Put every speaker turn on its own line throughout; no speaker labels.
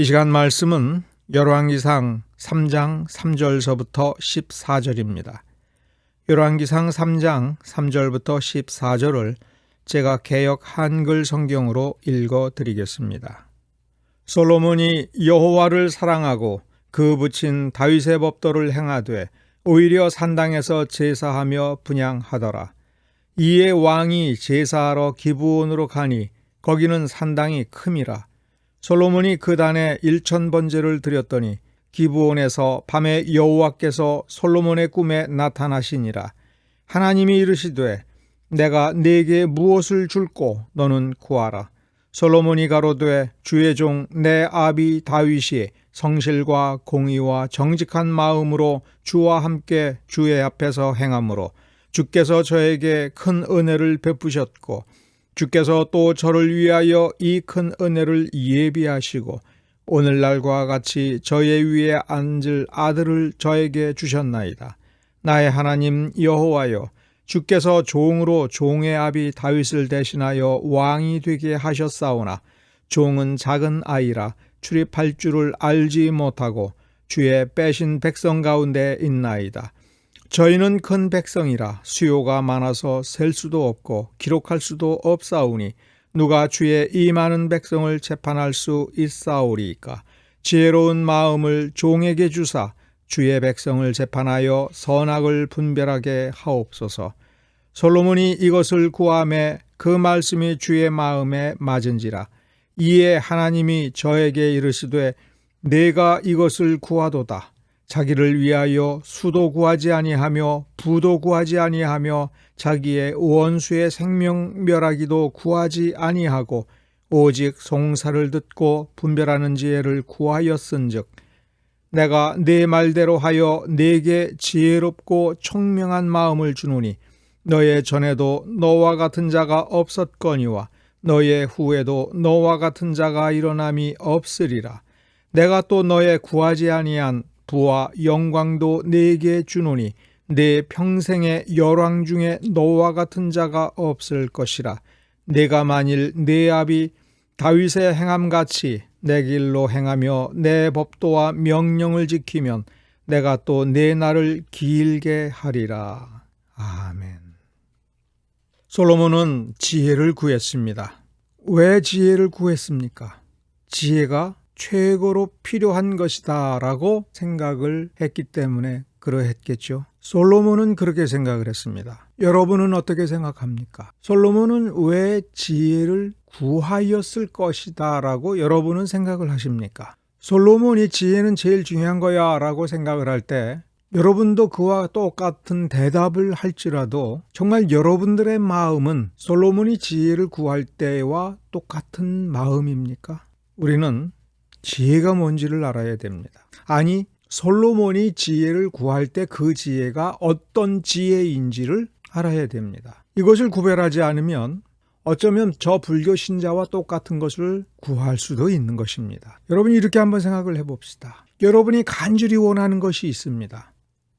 이 시간 말씀은 열왕기상 3장 3절서부터 14절입니다. 열왕기상 3장 3절부터 14절을 제가 개역 한글 성경으로 읽어 드리겠습니다. 솔로몬이 여호와를 사랑하고 그 붙인 다윗의 법도를 행하되 오히려 산당에서 제사하며 분양하더라. 이에 왕이 제사하러 기부원으로 가니 거기는 산당이 큼이라. 솔로몬이 그 단에 일천 번제를 드렸더니 기부원에서 밤에 여호와께서 솔로몬의 꿈에 나타나시니라. 하나님이 이르시되 내가 네게 무엇을 줄꼬 너는 구하라. 솔로몬이 가로되 주의 종 내 아비 다윗이 성실과 공의와 정직한 마음으로 주와 함께 주의 앞에서 행함으로 주께서 저에게 큰 은혜를 베푸셨고 주께서 또 저를 위하여 이 큰 은혜를 예비하시고 오늘날과 같이 저의 위에 앉을 아들을 저에게 주셨나이다. 나의 하나님 여호와여 주께서 종으로 종의 아비 다윗을 대신하여 왕이 되게 하셨사오나 종은 작은 아이라 출입할 줄을 알지 못하고 주의 빼신 백성 가운데 있나이다. 저희는 큰 백성이라 수요가 많아서 셀 수도 없고 기록할 수도 없사오니 누가 주의 이 많은 백성을 재판할 수 있사오리이까? 지혜로운 마음을 종에게 주사 주의 백성을 재판하여 선악을 분별하게 하옵소서. 솔로몬이 이것을 구함에 그 말씀이 주의 마음에 맞은지라 이에 하나님이 저에게 이르시되 내가 이것을 구하도다 자기를 위하여 수도 구하지 아니하며 부도 구하지 아니하며 자기의 원수의 생명 멸하기도 구하지 아니하고 오직 송사를 듣고 분별하는 지혜를 구하였은즉 내가 네 말대로 하여 네게 지혜롭고 총명한 마음을 주노니 너의 전에도 너와 같은 자가 없었거니와 너의 후에도 너와 같은 자가 일어남이 없으리라. 내가 또 너의 구하지 아니한 부와 영광도 네게 주노니 내 평생의 열왕 중에 너와 같은 자가 없을 것이라 내가 만일 내 아비 다윗의 행함 같이 내 길로 행하며 내 법도와 명령을 지키면 내가 또 내 날을 길게 하리라. 아멘. 솔로몬은 지혜를 구했습니다. 왜 지혜를 구했습니까? 지혜가 최고로 필요한 것이다 라고 생각을 했기 때문에 그러했겠죠. 솔로몬은 그렇게 생각을 했습니다. 여러분은 어떻게 생각합니까? 솔로몬은 왜 지혜를 구하였을 것이다 라고 여러분은 생각을 하십니까? 솔로몬이 지혜는 제일 중요한 거야 라고 생각을 할 때 여러분도 그와 똑같은 대답을 할지라도 정말 여러분들의 마음은 솔로몬이 지혜를 구할 때와 똑같은 마음입니까? 우리는 지혜가 뭔지를 알아야 됩니다. 아니, 솔로몬이 지혜를 구할 때 그 지혜가 어떤 지혜인지를 알아야 됩니다. 이것을 구별하지 않으면 어쩌면 저 불교 신자와 똑같은 것을 구할 수도 있는 것입니다. 여러분 이렇게 한번 생각을 해봅시다. 여러분이 간절히 원하는 것이 있습니다.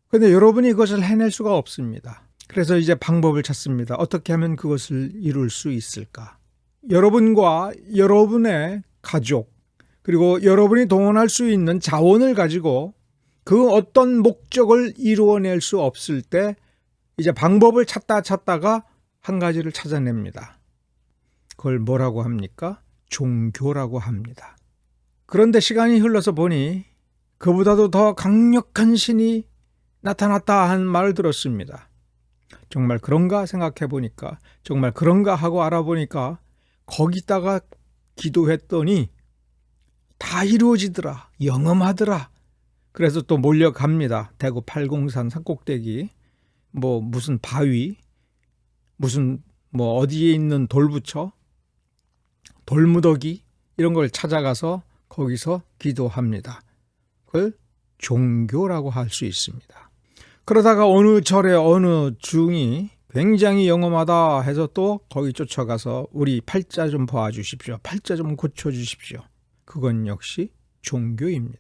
그런데 여러분이 이것을 해낼 수가 없습니다. 그래서 이제 방법을 찾습니다. 어떻게 하면 그것을 이룰 수 있을까? 여러분과 여러분의 가족, 그리고 여러분이 동원할 수 있는 자원을 가지고 그 어떤 목적을 이루어낼 수 없을 때 이제 방법을 찾다 찾다가 한 가지를 찾아냅니다. 그걸 뭐라고 합니까? 종교라고 합니다. 그런데 시간이 흘러서 보니 그보다도 더 강력한 신이 나타났다 한 말을 들었습니다. 정말 그런가 생각해 보니까 정말 그런가 하고 알아보니까 거기다가 기도했더니 다 이루어지더라. 영험하더라. 그래서 또 몰려갑니다. 대구 팔공산 산꼭대기. 뭐 무슨 바위, 무슨 뭐 어디에 있는 돌부처, 돌무더기 이런 걸 찾아가서 거기서 기도합니다. 그걸 종교라고 할 수 있습니다. 그러다가 어느 절에 어느 중이 굉장히 영험하다 해서 또 거기 쫓아가서 우리 팔자 좀 봐주십시오. 팔자 좀 고쳐주십시오. 그건 역시 종교입니다.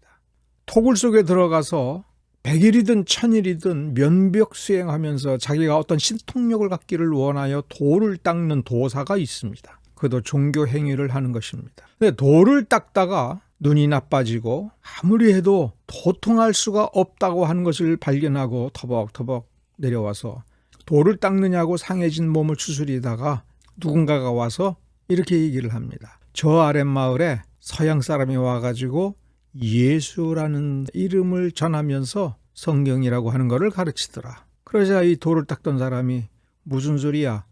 토굴 속에 들어가서 100일이든 1000일이든 면벽 수행하면서 자기가 어떤 신통력을 갖기를 원하여 돌을 닦는 도사가 있습니다. 그도 종교 행위를 하는 것입니다. 근데 돌을 닦다가 눈이 나빠지고 아무리 해도 도통할 수가 없다고 하는 것을 발견하고 터벅터벅 내려와서 돌을 닦느냐고 상해진 몸을 추스리다가 누군가가 와서 이렇게 얘기를 합니다. 저 아랫마을에 서양 사람이 와가지고 예수라는 이름을 전하면서 성경이라고 하는 것을 가르치더라. 그러자 이 돌을 닦던 사람이 무슨 소리야?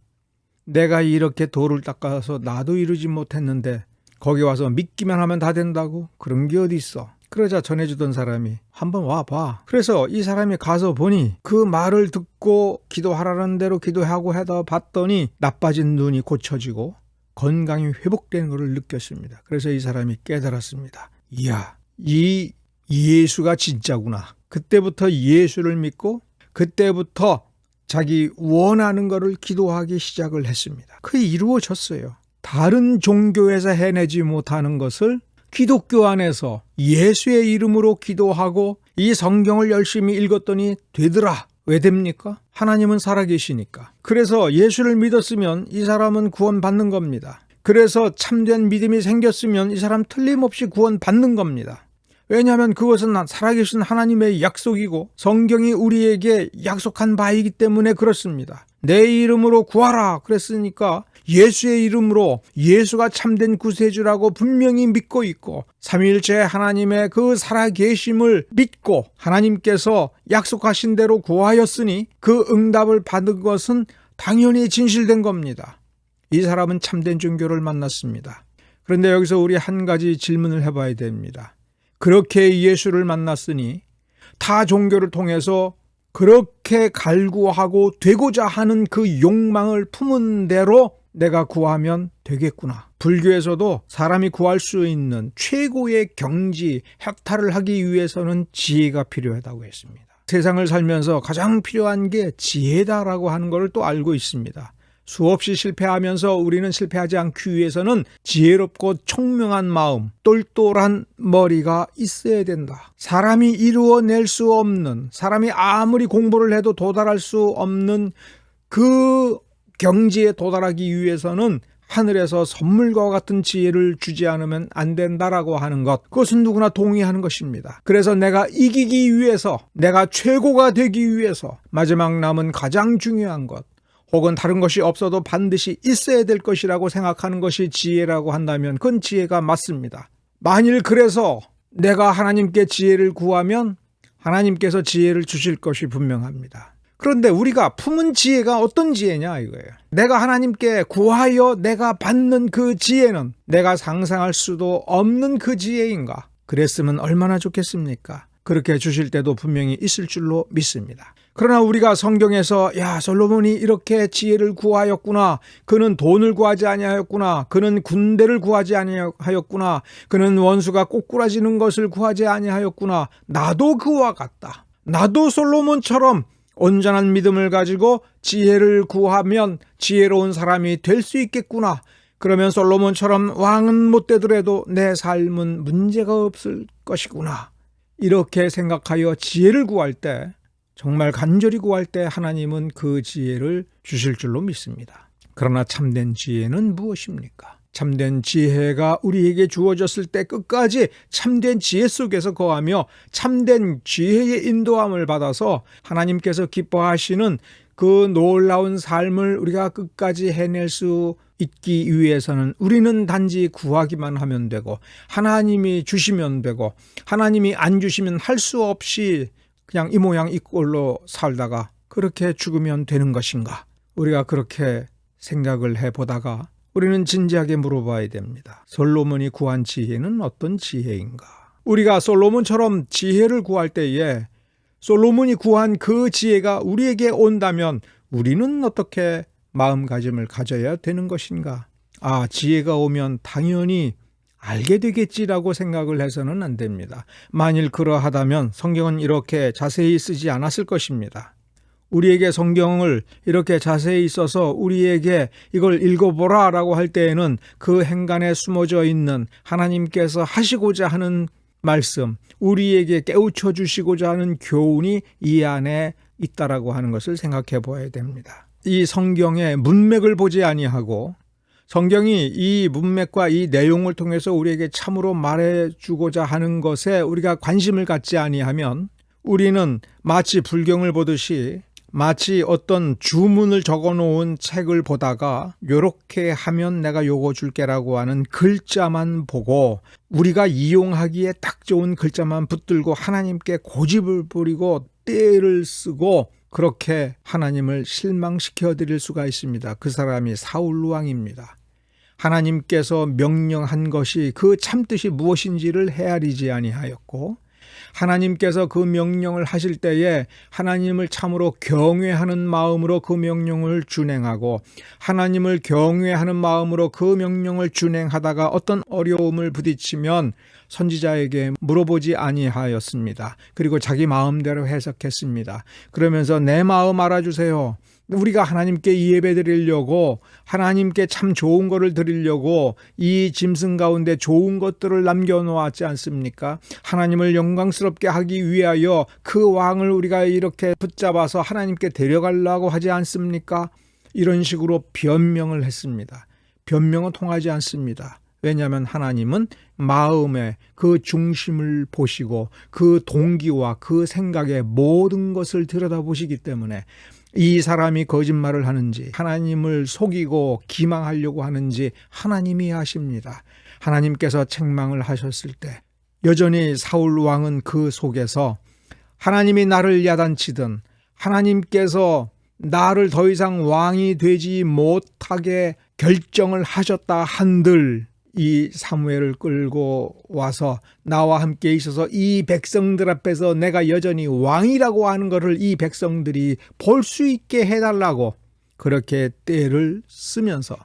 내가 이렇게 돌을 닦아서 나도 이루지 못했는데 거기 와서 믿기만 하면 다 된다고? 그런 게 어디 있어? 그러자 전해주던 사람이 한번 와봐. 그래서 이 사람이 가서 보니 그 말을 듣고 기도하라는 대로 기도하고 하다 봤더니 나빠진 눈이 고쳐지고 건강이 회복되는 것을 느꼈습니다. 그래서 이 사람이 깨달았습니다. 이야, 이 예수가 진짜구나. 그때부터 예수를 믿고 그때부터 자기 원하는 것을 기도하기 시작을 했습니다. 그게 이루어졌어요. 다른 종교에서 해내지 못하는 것을 기독교 안에서 예수의 이름으로 기도하고 이 성경을 열심히 읽었더니 되더라. 왜 됩니까? 하나님은 살아계시니까. 그래서 예수를 믿었으면 이 사람은 구원받는 겁니다. 그래서 참된 믿음이 생겼으면 이 사람 틀림없이 구원받는 겁니다. 왜냐하면 그것은 살아계신 하나님의 약속이고 성경이 우리에게 약속한 바이기 때문에 그렇습니다. 내 이름으로 구하라 그랬으니까 예수의 이름으로 예수가 참된 구세주라고 분명히 믿고 있고 삼일째 하나님의 그 살아계심을 믿고 하나님께서 약속하신 대로 구하였으니 그 응답을 받은 것은 당연히 진실된 겁니다. 이 사람은 참된 종교를 만났습니다. 그런데 여기서 우리 한 가지 질문을 해봐야 됩니다. 그렇게 예수를 만났으니 타 종교를 통해서 그렇게 갈구하고 되고자 하는 그 욕망을 품은 대로 내가 구하면 되겠구나. 불교에서도 사람이 구할 수 있는 최고의 경지, 혁탈을 하기 위해서는 지혜가 필요하다고 했습니다. 세상을 살면서 가장 필요한 게 지혜다라고 하는 것을 또 알고 있습니다. 수없이 실패하면서 우리는 실패하지 않기 위해서는 지혜롭고 총명한 마음, 똘똘한 머리가 있어야 된다. 사람이 이루어낼 수 없는, 사람이 아무리 공부를 해도 도달할 수 없는 그 경지에 도달하기 위해서는 하늘에서 선물과 같은 지혜를 주지 않으면 안 된다라고 하는 것. 그것은 누구나 동의하는 것입니다. 그래서 내가 이기기 위해서, 내가 최고가 되기 위해서 마지막 남은 가장 중요한 것. 혹은 다른 것이 없어도 반드시 있어야 될 것이라고 생각하는 것이 지혜라고 한다면 그건 지혜가 맞습니다. 만일 그래서 내가 하나님께 지혜를 구하면 하나님께서 지혜를 주실 것이 분명합니다. 그런데 우리가 품은 지혜가 어떤 지혜냐 이거예요. 내가 하나님께 구하여 내가 받는 그 지혜는 내가 상상할 수도 없는 그 지혜인가? 그랬으면 얼마나 좋겠습니까? 그렇게 주실 때도 분명히 있을 줄로 믿습니다. 그러나 우리가 성경에서 야 솔로몬이 이렇게 지혜를 구하였구나. 그는 돈을 구하지 아니하였구나. 그는 군대를 구하지 아니하였구나. 그는 원수가 꼬꾸라지는 것을 구하지 아니하였구나. 나도 그와 같다. 나도 솔로몬처럼 온전한 믿음을 가지고 지혜를 구하면 지혜로운 사람이 될 수 있겠구나. 그러면 솔로몬처럼 왕은 못 되더라도 내 삶은 문제가 없을 것이구나. 이렇게 생각하여 지혜를 구할 때 정말 간절히 구할 때 하나님은 그 지혜를 주실 줄로 믿습니다. 그러나 참된 지혜는 무엇입니까? 참된 지혜가 우리에게 주어졌을 때 끝까지 참된 지혜 속에서 거하며 참된 지혜의 인도함을 받아서 하나님께서 기뻐하시는 그 놀라운 삶을 우리가 끝까지 해낼 수 있기 위해서는 우리는 단지 구하기만 하면 되고 하나님이 주시면 되고 하나님이 안 주시면 할 수 없이 그냥 이 모양 이 꼴로 살다가 그렇게 죽으면 되는 것인가? 우리가 그렇게 생각을 해보다가 우리는 진지하게 물어봐야 됩니다. 솔로몬이 구한 지혜는 어떤 지혜인가? 우리가 솔로몬처럼 지혜를 구할 때에 솔로몬이 구한 그 지혜가 우리에게 온다면 우리는 어떻게 마음가짐을 가져야 되는 것인가? 아, 지혜가 오면 당연히 알게 되겠지라고 생각을 해서는 안 됩니다. 만일 그러하다면 성경은 이렇게 자세히 쓰지 않았을 것입니다. 우리에게 성경을 이렇게 자세히 써서 우리에게 이걸 읽어보라 라고 할 때에는 그 행간에 숨어져 있는 하나님께서 하시고자 하는 말씀, 우리에게 깨우쳐 주시고자 하는 교훈이 이 안에 있다라고 하는 것을 생각해 보아야 됩니다. 이 성경의 문맥을 보지 아니하고 성경이 이 문맥과 이 내용을 통해서 우리에게 참으로 말해주고자 하는 것에 우리가 관심을 갖지 아니하면 우리는 마치 불경을 보듯이 마치 어떤 주문을 적어 놓은 책을 보다가 요렇게 하면 내가 요거 줄게라고 하는 글자만 보고 우리가 이용하기에 딱 좋은 글자만 붙들고 하나님께 고집을 부리고 때를 쓰고 그렇게 하나님을 실망시켜 드릴 수가 있습니다. 그 사람이 사울 왕입니다. 하나님께서 명령한 것이 그 참뜻이 무엇인지를 헤아리지 아니하였고 하나님께서 그 명령을 하실 때에 하나님을 참으로 경외하는 마음으로 그 명령을 준행하고 하나님을 경외하는 마음으로 그 명령을 준행하다가 어떤 어려움을 부딪히면 선지자에게 물어보지 아니하였습니다. 그리고 자기 마음대로 해석했습니다. 그러면서 내 마음 알아주세요. 우리가 하나님께 예배 드리려고 하나님께 참 좋은 것을 드리려고 이 짐승 가운데 좋은 것들을 남겨 놓았지 않습니까? 하나님을 영광스럽게 하기 위하여 그 왕을 우리가 이렇게 붙잡아서 하나님께 데려가려고 하지 않습니까? 이런 식으로 변명을 했습니다. 변명은 통하지 않습니다. 왜냐하면 하나님은 마음의 그 중심을 보시고 그 동기와 그 생각의 모든 것을 들여다보시기 때문에 이 사람이 거짓말을 하는지 하나님을 속이고 기망하려고 하는지 하나님이 아십니다. 하나님께서 책망을 하셨을 때 여전히 사울 왕은 그 속에서 하나님이 나를 야단치든 하나님께서 나를 더 이상 왕이 되지 못하게 결정을 하셨다 한들 이 사무엘을 끌고 와서 나와 함께 있어서 이 백성들 앞에서 내가 여전히 왕이라고 하는 것을 이 백성들이 볼 수 있게 해달라고 그렇게 때를 쓰면서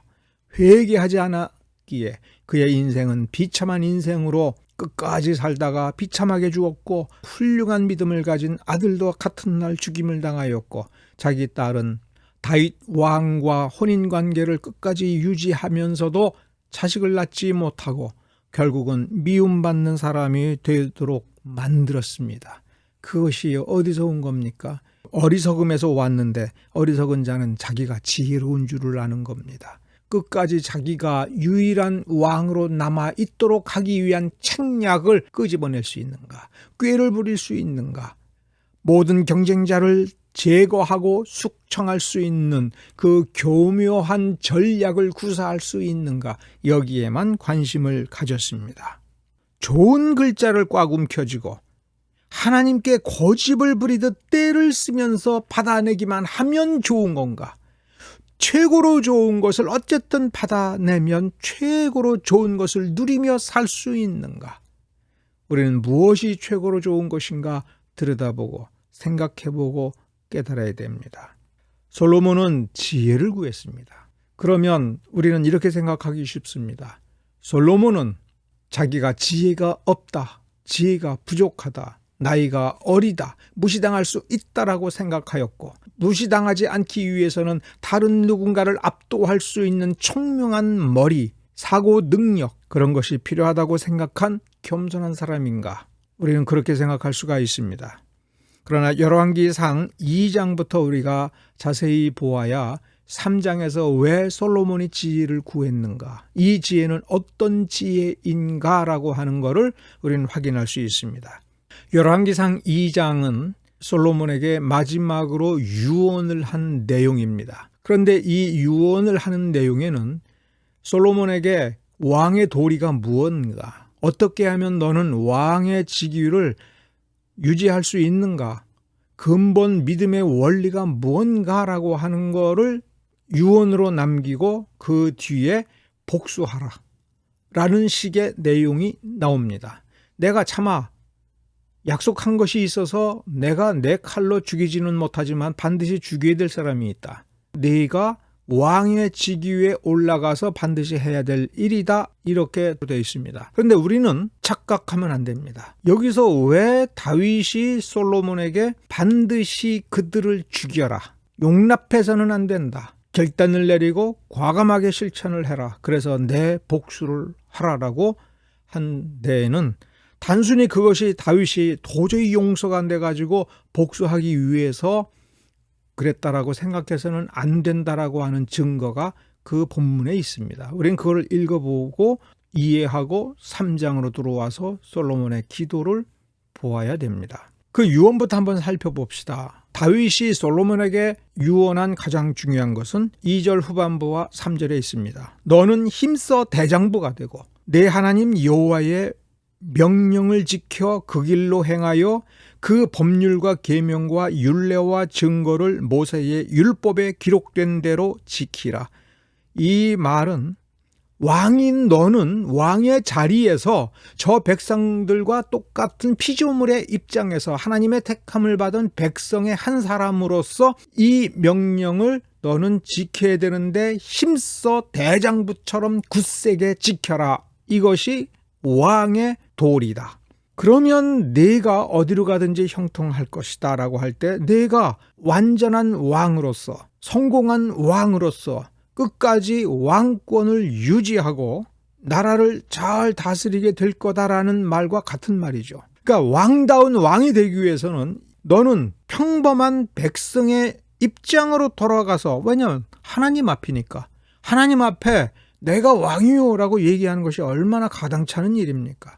회개하지 않았기에 그의 인생은 비참한 인생으로 끝까지 살다가 비참하게 죽었고 훌륭한 믿음을 가진 아들도 같은 날 죽임을 당하였고 자기 딸은 다윗 왕과 혼인 관계를 끝까지 유지하면서도 자식을 낳지 못하고 결국은 미움받는 사람이 되도록 만들었습니다. 그것이 어디서 온 겁니까? 어리석음에서 왔는데 어리석은 자는 자기가 지혜로운 줄을 아는 겁니다. 끝까지 자기가 유일한 왕으로 남아 있도록 하기 위한 책략을 끄집어낼 수 있는가? 꾀를 부릴 수 있는가? 모든 경쟁자를 제거하고 숙청할 수 있는 그 교묘한 전략을 구사할 수 있는가 여기에만 관심을 가졌습니다. 좋은 글자를 꽉 움켜쥐고 하나님께 고집을 부리듯 때를 쓰면서 받아내기만 하면 좋은 건가? 최고로 좋은 것을 어쨌든 받아내면 최고로 좋은 것을 누리며 살 수 있는가? 우리는 무엇이 최고로 좋은 것인가 들여다보고 생각해보고 깨달아야 됩니다. 솔로몬은 지혜를 구했습니다. 그러면 우리는 이렇게 생각하기 쉽습니다. 솔로몬은 자기가 지혜가 없다, 지혜가 부족하다, 나이가 어리다, 무시당할 수 있다라고 생각하였고, 무시당하지 않기 위해서는 다른 누군가를 압도할 수 있는 총명한 머리, 사고 능력, 그런 것이 필요하다고 생각한 겸손한 사람인가? 우리는 그렇게 생각할 수가 있습니다. 그러나 열왕기상 2장부터 우리가 자세히 보아야 3장에서 왜 솔로몬이 지혜를 구했는가, 이 지혜는 어떤 지혜인가라고 하는 것을 우리는 확인할 수 있습니다. 열왕기상 2장은 솔로몬에게 마지막으로 유언을 한 내용입니다. 그런데 이 유언을 하는 내용에는 솔로몬에게 왕의 도리가 무언가, 어떻게 하면 너는 왕의 직위를 유지할 수 있는가? 근본 믿음의 원리가 무언가라고 하는 거를 유언으로 남기고 그 뒤에 복수하라. 라는 식의 내용이 나옵니다. 내가 차마 약속한 것이 있어서 내가 내 칼로 죽이지는 못하지만 반드시 죽여야 될 사람이 있다. 네가 왕의 직위에 올라가서 반드시 해야 될 일이다. 이렇게 되어 있습니다. 그런데 우리는 착각하면 안 됩니다. 여기서 왜 다윗이 솔로몬에게 반드시 그들을 죽여라. 용납해서는 안 된다. 결단을 내리고 과감하게 실천을 해라. 그래서 내 복수를 하라라고 한 데에는 단순히 그것이 다윗이 도저히 용서가 안 돼 가지고 복수하기 위해서 그랬다라고 생각해서는 안 된다라고 하는 증거가 그 본문에 있습니다. 우리는 그걸 읽어보고 이해하고 3장으로 들어와서 솔로몬의 기도를 보아야 됩니다. 그 유언부터 한번 살펴봅시다. 다윗이 솔로몬에게 유언한 가장 중요한 것은 2절 후반부와 3절에 있습니다. 너는 힘써 대장부가 되고 내 하나님 여호와의 명령을 지켜 그 길로 행하여 그 법률과 계명과 율례와 증거를 모세의 율법에 기록된 대로 지키라. 이 말은 왕인 너는 왕의 자리에서 저 백성들과 똑같은 피조물의 입장에서 하나님의 택함을 받은 백성의 한 사람으로서 이 명령을 너는 지켜야 되는데 힘써 대장부처럼 굳세게 지켜라. 이것이 왕의 도리다. 그러면 내가 어디로 가든지 형통할 것이다 라고 할 때 내가 완전한 왕으로서 성공한 왕으로서 끝까지 왕권을 유지하고 나라를 잘 다스리게 될 거다라는 말과 같은 말이죠. 그러니까 왕다운 왕이 되기 위해서는 너는 평범한 백성의 입장으로 돌아가서 왜냐면 하나님 앞이니까 하나님 앞에 내가 왕이요라고 얘기하는 것이 얼마나 가당찮은 일입니까?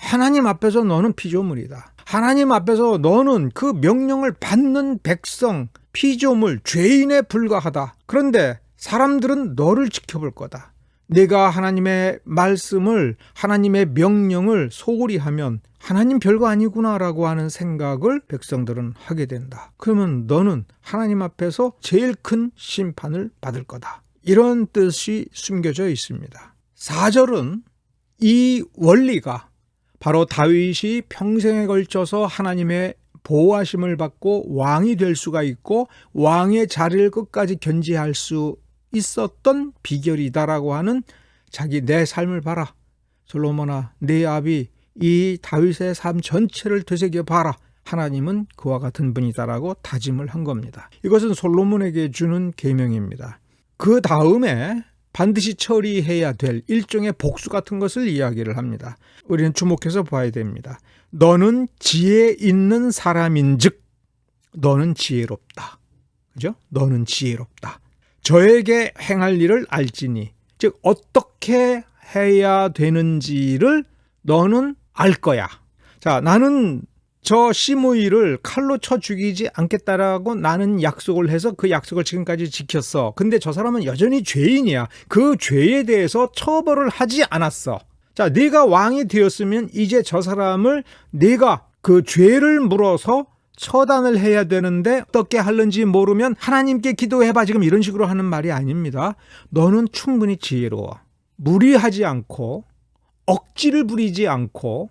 하나님 앞에서 너는 피조물이다. 하나님 앞에서 너는 그 명령을 받는 백성, 피조물, 죄인에 불과하다. 그런데 사람들은 너를 지켜볼 거다. 내가 하나님의 말씀을, 하나님의 명령을 소홀히 하면 하나님 별거 아니구나라고 하는 생각을 백성들은 하게 된다. 그러면 너는 하나님 앞에서 제일 큰 심판을 받을 거다. 이런 뜻이 숨겨져 있습니다. 4절은 이 원리가 바로 다윗이 평생에 걸쳐서 하나님의 보호하심을 받고 왕이 될 수가 있고 왕의 자리를 끝까지 견지할 수 있었던 비결이다라고 하는 자기 내 삶을 봐라. 솔로몬아, 내 아비 이 다윗의 삶 전체를 되새겨 봐라. 하나님은 그와 같은 분이다라고 다짐을 한 겁니다. 이것은 솔로몬에게 주는 계명입니다. 그 다음에 반드시 처리해야 될 일종의 복수 같은 것을 이야기를 합니다. 우리는 주목해서 봐야 됩니다. 너는 지혜 있는 사람인즉 너는 지혜롭다. 그죠? 너는 지혜롭다. 저에게 행할 일을 알지니 즉 어떻게 해야 되는지를 너는 알 거야. 자, 나는 저 시무이를 칼로 쳐 죽이지 않겠다라고 나는 약속을 해서 그 약속을 지금까지 지켰어. 근데 저 사람은 여전히 죄인이야. 그 죄에 대해서 처벌을 하지 않았어. 자, 네가 왕이 되었으면 이제 저 사람을 네가 그 죄를 물어서 처단을 해야 되는데 어떻게 하는지 모르면 하나님께 기도해봐 지금 이런 식으로 하는 말이 아닙니다. 너는 충분히 지혜로워. 무리하지 않고 억지를 부리지 않고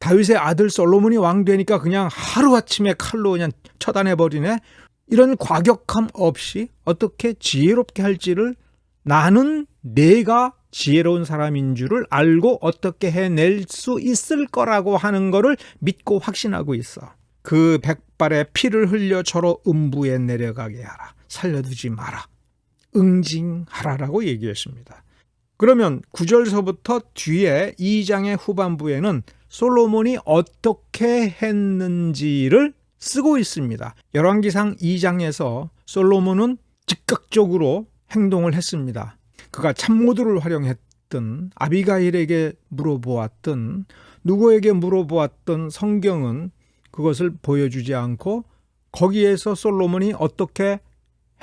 다윗의 아들 솔로몬이 왕 되니까 그냥 하루아침에 칼로 그냥 처단해 버리네. 이런 과격함 없이 어떻게 지혜롭게 할지를 나는 내가 지혜로운 사람인 줄을 알고 어떻게 해낼 수 있을 거라고 하는 것을 믿고 확신하고 있어. 그 백발의 피를 흘려 저로 음부에 내려가게 하라. 살려두지 마라. 응징하라라고 얘기했습니다. 그러면 9절서부터 뒤에 2장의 후반부에는 솔로몬이 어떻게 했는지를 쓰고 있습니다. 열왕기상 2장에서 솔로몬은 즉각적으로 행동을 했습니다. 그가 참모들을 활용했든 아비가일에게 물어보았든 누구에게 물어보았든 성경은 그것을 보여주지 않고 거기에서 솔로몬이 어떻게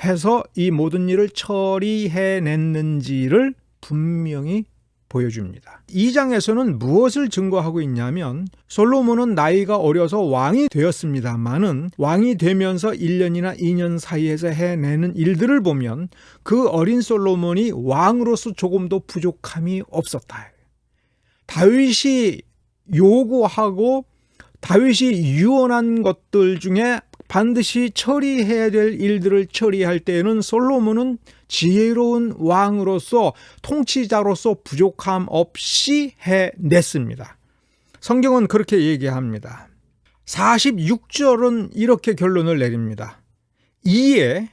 해서 이 모든 일을 처리해냈는지를 분명히 보여줍니다. 이 장에서는 무엇을 증거하고 있냐면 솔로몬은 나이가 어려서 왕이 되었습니다만은 왕이 되면서 1년이나 2년 사이에서 해내는 일들을 보면 그 어린 솔로몬이 왕으로서 조금도 부족함이 없었다. 다윗이 요구하고 다윗이 유언한 것들 중에 반드시 처리해야 될 일들을 처리할 때에는 솔로몬은 지혜로운 왕으로서 통치자로서 부족함 없이 해냈습니다. 성경은 그렇게 얘기합니다. 46절은 이렇게 결론을 내립니다. 이에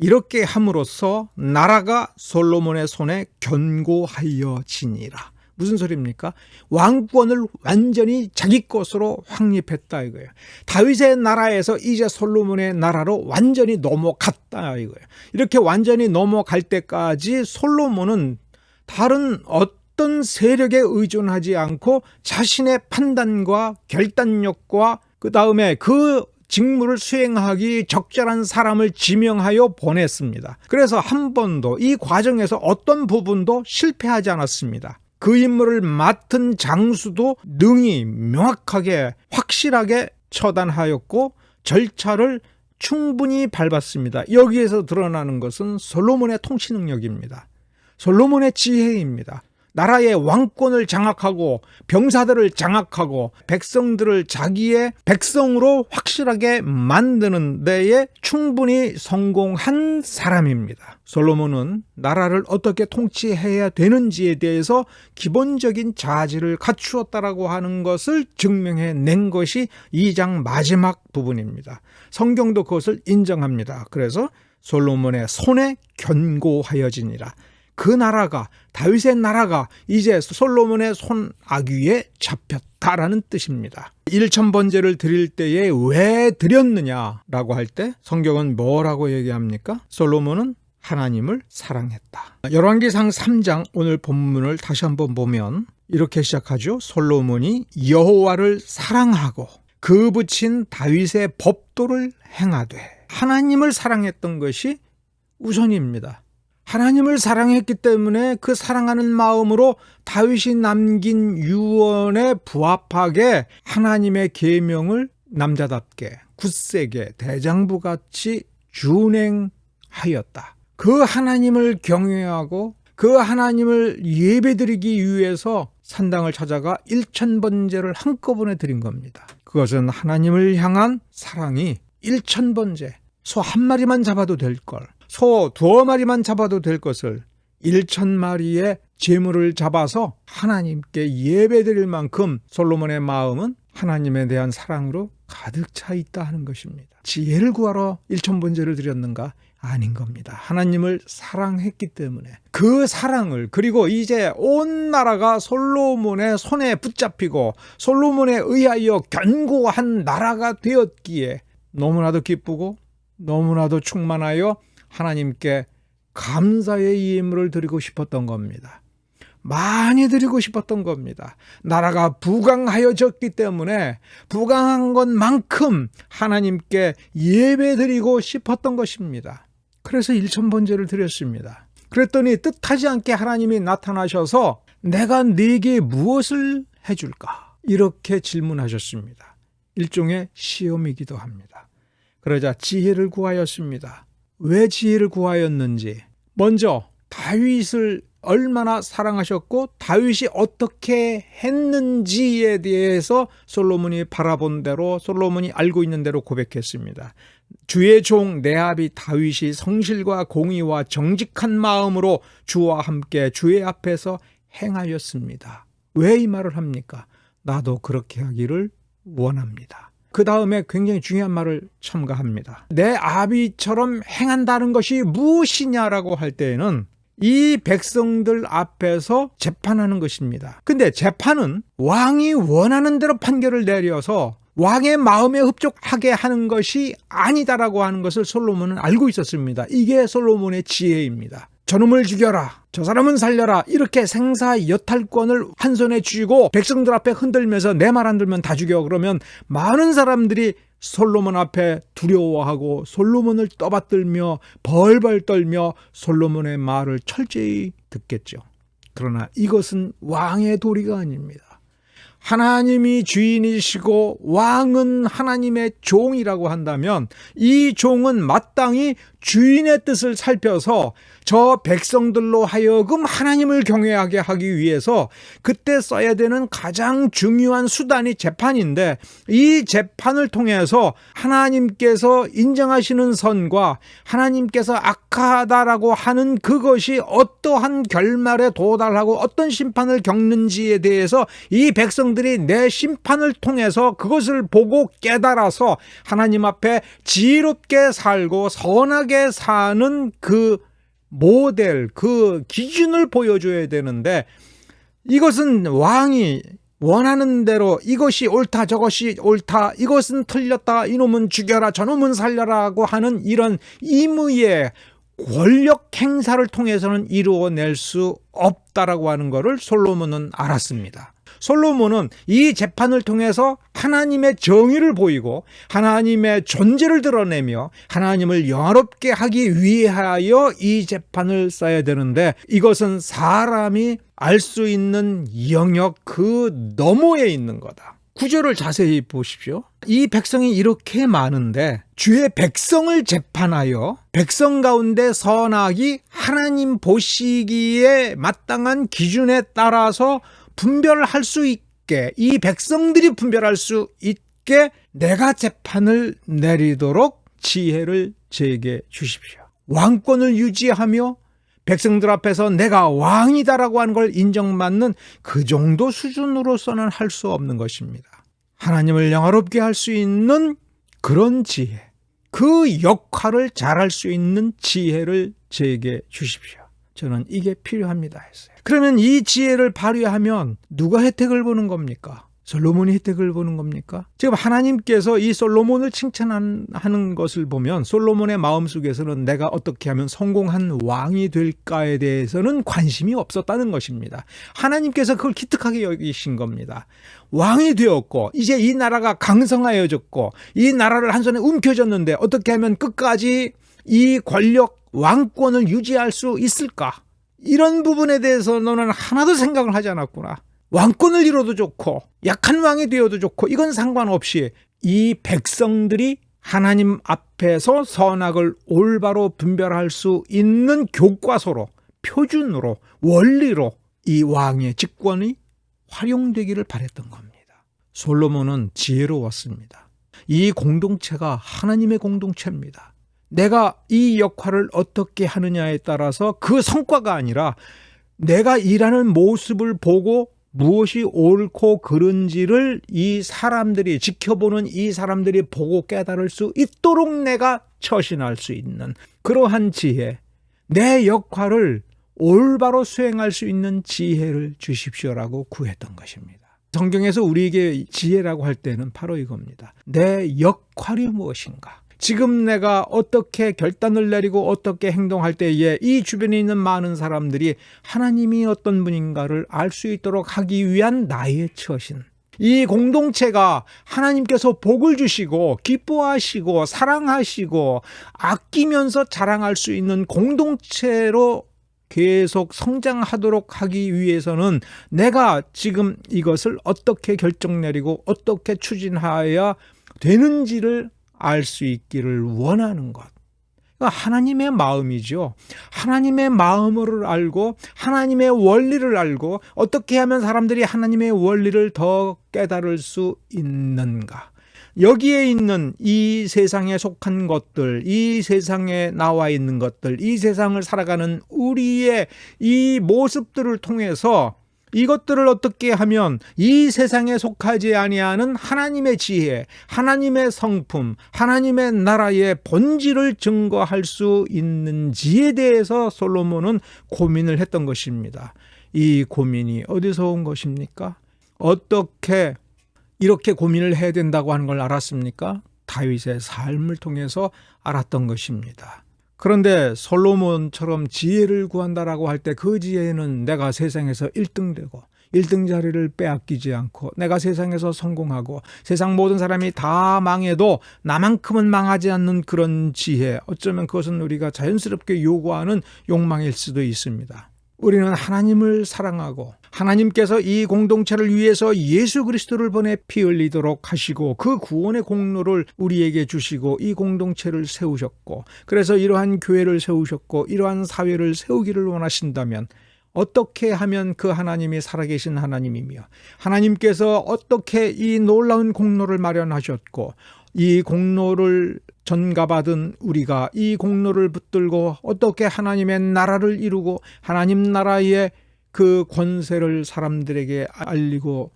이렇게 함으로써 나라가 솔로몬의 손에 견고하여지니라. 무슨 소리입니까? 왕권을 완전히 자기 것으로 확립했다 이거예요. 다윗의 나라에서 이제 솔로몬의 나라로 완전히 넘어갔다 이거예요. 이렇게 완전히 넘어갈 때까지 솔로몬은 다른 어떤 세력에 의존하지 않고 자신의 판단과 결단력과 그 다음에 그 직무를 수행하기 적절한 사람을 지명하여 보냈습니다. 그래서 한 번도 이 과정에서 어떤 부분도 실패하지 않았습니다. 그 임무를 맡은 장수도 능히 명확하게 확실하게 처단하였고 절차를 충분히 밟았습니다. 여기에서 드러나는 것은 솔로몬의 통치 능력입니다. 솔로몬의 지혜입니다. 나라의 왕권을 장악하고 병사들을 장악하고 백성들을 자기의 백성으로 확실하게 만드는 데에 충분히 성공한 사람입니다. 솔로몬은 나라를 어떻게 통치해야 되는지에 대해서 기본적인 자질을 갖추었다라고 하는 것을 증명해 낸 것이 이장 마지막 부분입니다. 성경도 그것을 인정합니다. 그래서 솔로몬의 손에 견고하여지니라. 그 나라가 다윗의 나라가 이제 솔로몬의 손 아귀에 잡혔다라는 뜻입니다. 1천 번제를 드릴 때에 왜 드렸느냐라고 할 때 성경은 뭐라고 얘기합니까? 솔로몬은 하나님을 사랑했다. 열왕기상 3장 오늘 본문을 다시 한번 보면 이렇게 시작하죠. 솔로몬이 여호와를 사랑하고 그 붙인 다윗의 법도를 행하되 하나님을 사랑했던 것이 우선입니다. 하나님을 사랑했기 때문에 그 사랑하는 마음으로 다윗이 남긴 유언에 부합하게 하나님의 계명을 남자답게 굳세게 대장부같이 준행하였다. 그 하나님을 경외하고 그 하나님을 예배드리기 위해서 산당을 찾아가 일천 번제를 한꺼번에 드린 겁니다. 그것은 하나님을 향한 사랑이 일천 번제, 소 한 마리만 잡아도 될 걸, 소 두어 마리만 잡아도 될 것을 일천 마리의 재물을 잡아서 하나님께 예배드릴 만큼 솔로몬의 마음은 하나님에 대한 사랑으로 가득 차 있다 하는 것입니다. 지혜를 구하러 일천 번제를 드렸는가? 아닌 겁니다. 하나님을 사랑했기 때문에 그 사랑을 그리고 이제 온 나라가 솔로몬의 손에 붙잡히고 솔로몬에 의하여 견고한 나라가 되었기에 너무나도 기쁘고 너무나도 충만하여 하나님께 감사의 예물을 드리고 싶었던 겁니다. 많이 드리고 싶었던 겁니다. 나라가 부강하여졌기 때문에 부강한 것만큼 하나님께 예배 드리고 싶었던 것입니다. 그래서 일천번제를 드렸습니다. 그랬더니 뜻하지 않게 하나님이 나타나셔서 내가 네게 무엇을 해줄까? 이렇게 질문하셨습니다. 일종의 시험이기도 합니다. 그러자 지혜를 구하였습니다. 왜 지혜를 구하였는지 먼저 다윗을 얼마나 사랑하셨고 다윗이 어떻게 했는지에 대해서 솔로몬이 바라본 대로 솔로몬이 알고 있는 대로 고백했습니다. 주의 종 내압이 다윗이 성실과 공의와 정직한 마음으로 주와 함께 주의 앞에서 행하였습니다. 왜 이 말을 합니까? 나도 그렇게 하기를 원합니다. 그 다음에 굉장히 중요한 말을 첨가합니다. 내 아비처럼 행한다는 것이 무엇이냐라고 할 때에는 이 백성들 앞에서 재판하는 것입니다. 근데 재판은 왕이 원하는 대로 판결을 내려서 왕의 마음에 흡족하게 하는 것이 아니다라고 하는 것을 솔로몬은 알고 있었습니다. 이게 솔로몬의 지혜입니다. 저놈을 죽여라. 저 사람은 살려라. 이렇게 생사 여탈권을 한 손에 쥐고 백성들 앞에 흔들면서 내 말 안 들면 다 죽여. 그러면 많은 사람들이 솔로몬 앞에 두려워하고 솔로몬을 떠받들며 벌벌 떨며 솔로몬의 말을 철저히 듣겠죠. 그러나 이것은 왕의 도리가 아닙니다. 하나님이 주인이시고 왕은 하나님의 종이라고 한다면 이 종은 마땅히 주인의 뜻을 살펴서 저 백성들로 하여금 하나님을 경외하게 하기 위해서 그때 써야 되는 가장 중요한 수단이 재판인데 이 재판을 통해서 하나님께서 인정하시는 선과 하나님께서 악하다라고 하는 그것이 어떠한 결말에 도달하고 어떤 심판을 겪는지에 대해서 이 백성들이 내 심판을 통해서 그것을 보고 깨달아서 하나님 앞에 지혜롭게 살고 선하게 사는 그 모델, 그 기준을 보여줘야 되는데 이것은 왕이 원하는 대로 이것이 옳다 저것이 옳다 이것은 틀렸다 이놈은 죽여라 저놈은 살려라고 하는 이런 임의의 권력 행사를 통해서는 이루어낼 수 없다라고 하는 것을 솔로몬은 알았습니다. 솔로몬은 이 재판을 통해서 하나님의 정의를 보이고 하나님의 존재를 드러내며 하나님을 영화롭게 하기 위하여 이 재판을 써야 되는데 이것은 사람이 알 수 있는 영역 그 너머에 있는 거다. 구절을 자세히 보십시오. 이 백성이 이렇게 많은데 주의 백성을 재판하여 백성 가운데 선악이 하나님 보시기에 마땅한 기준에 따라서 분별할 수 있게 이 백성들이 분별할 수 있게 내가 재판을 내리도록 지혜를 제게 주십시오. 왕권을 유지하며 백성들 앞에서 내가 왕이다라고 하는 걸 인정받는 그 정도 수준으로서는 할 수 없는 것입니다. 하나님을 영화롭게 할 수 있는 그런 지혜, 그 역할을 잘할 수 있는 지혜를 제게 주십시오. 저는 이게 필요합니다 했어요. 그러면 이 지혜를 발휘하면 누가 혜택을 보는 겁니까? 솔로몬이 혜택을 보는 겁니까? 지금 하나님께서 이 솔로몬을 칭찬하는 것을 보면 솔로몬의 마음속에서는 내가 어떻게 하면 성공한 왕이 될까에 대해서는 관심이 없었다는 것입니다. 하나님께서 그걸 기특하게 여기신 겁니다. 왕이 되었고 이제 이 나라가 강성하여졌고 이 나라를 한 손에 움켜졌는데 어떻게 하면 끝까지 이 권력 왕권을 유지할 수 있을까? 이런 부분에 대해서 너는 하나도 생각을 하지 않았구나. 왕권을 이뤄도 좋고 약한 왕이 되어도 좋고 이건 상관없이 이 백성들이 하나님 앞에서 선악을 올바로 분별할 수 있는 교과서로 표준으로 원리로 이 왕의 직권이 활용되기를 바랬던 겁니다. 솔로몬은 지혜로웠습니다. 이 공동체가 하나님의 공동체입니다. 내가 이 역할을 어떻게 하느냐에 따라서 그 성과가 아니라 내가 일하는 모습을 보고 무엇이 옳고 그른지를 이 사람들이 지켜보는 이 사람들이 보고 깨달을 수 있도록 내가 처신할 수 있는 그러한 지혜, 내 역할을 올바로 수행할 수 있는 지혜를 주십시오라고 구했던 것입니다. 성경에서 우리에게 지혜라고 할 때는 바로 이겁니다. 내 역할이 무엇인가? 지금 내가 어떻게 결단을 내리고 어떻게 행동할 때에 이 주변에 있는 많은 사람들이 하나님이 어떤 분인가를 알 수 있도록 하기 위한 나의 처신. 이 공동체가 하나님께서 복을 주시고 기뻐하시고 사랑하시고 아끼면서 자랑할 수 있는 공동체로 계속 성장하도록 하기 위해서는 내가 지금 이것을 어떻게 결정 내리고 어떻게 추진하여야 되는지를 알 수 있기를 원하는 것. 하나님의 마음이죠. 하나님의 마음을 알고 하나님의 원리를 알고 어떻게 하면 사람들이 하나님의 원리를 더 깨달을 수 있는가. 여기에 있는 이 세상에 속한 것들, 이 세상에 나와 있는 것들, 이 세상을 살아가는 우리의 이 모습들을 통해서 이것들을 어떻게 하면 이 세상에 속하지 아니하는 하나님의 지혜, 하나님의 성품, 하나님의 나라의 본질을 증거할 수 있는지에 대해서 솔로몬은 고민을 했던 것입니다. 이 고민이 어디서 온 것입니까? 어떻게 이렇게 고민을 해야 된다고 하는 걸 알았습니까? 다윗의 삶을 통해서 알았던 것입니다. 그런데 솔로몬처럼 지혜를 구한다라고 할 때 그 지혜는 내가 세상에서 1등 되고 1등 자리를 빼앗기지 않고 내가 세상에서 성공하고 세상 모든 사람이 다 망해도 나만큼은 망하지 않는 그런 지혜 어쩌면 그것은 우리가 자연스럽게 요구하는 욕망일 수도 있습니다. 우리는 하나님을 사랑하고 하나님께서 이 공동체를 위해서 예수 그리스도를 보내 피 흘리도록 하시고 그 구원의 공로를 우리에게 주시고 이 공동체를 세우셨고 그래서 이러한 교회를 세우셨고 이러한 사회를 세우기를 원하신다면 어떻게 하면 그 하나님이 살아계신 하나님이며 하나님께서 어떻게 이 놀라운 공로를 마련하셨고 이 공로를 전가받은 우리가 이 공로를 붙들고 어떻게 하나님의 나라를 이루고 하나님 나라의 그 권세를 사람들에게 알리고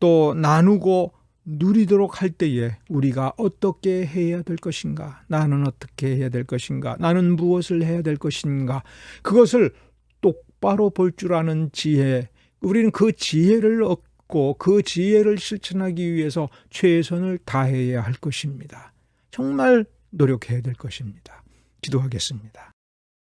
또 나누고 누리도록 할 때에 우리가 어떻게 해야 될 것인가? 나는 어떻게 해야 될 것인가? 나는 무엇을 해야 될 것인가? 그것을 똑바로 볼 줄 아는 지혜, 우리는 그 지혜를 얻고 그 지혜를 실천하기 위해서 최선을 다해야 할 것입니다. 정말 노력해야 될 것입니다. 기도하겠습니다.